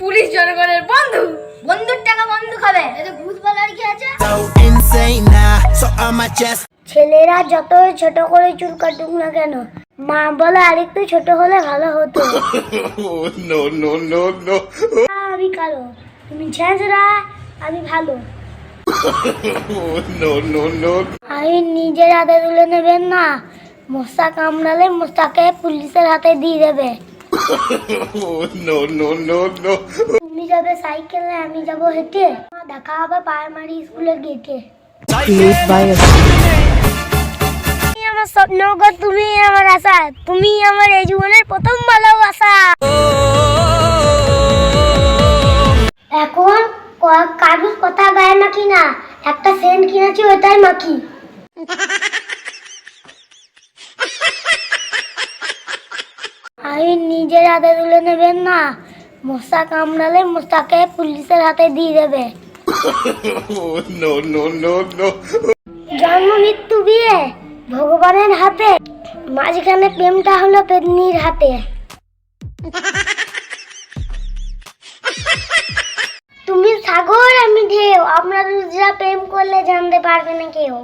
Police জনগণের বন্ধু। বন্ধুর টাকা বন্ধু খাবে। এতে ভূত বলার কি আছে? ছেলেরা যত ছোট করে চুল কাটুক না কেন মা বলে আরেকটু ছোট হলে ভালো হতো। আমি কালো। তুমি ছেঁচড়া আমি ভালো। আমি নিজের হাতে তুলে নেবেন না মশা কামড়ালে মশাকে পুলিশের হাতে দিয়ে দেবে। No no no no. তুমি যাবে সাইকেলে আমি যাব হেঁটে। দেখা হবে প্রাইমারি স্কুলের গেটে তুমি আমার স্বপ্ন গো তুমি আমার আশা। তুমি আমার এই জীবনের প্রথম ভালোবাসা। এখন ক- কারুর কথা গায়ে মাখি না? একটা সেন্ট কিনেছি ওটাই মাখি আমি নিজের হাতে তুলে নেবেন না। মশা কামড়ালে মশাকে পুলিশের হাতে দিয়ে দেবে। জন্ম মৃত্যু বিয়ে। ভগবানের হাতে। মাঝখানে প্রেমটা হলো পেদনির হাতে। তুমি সাগর আমি ঢেউ। আপনার যা প্রেম করলে জানতে পারবে না কেউ।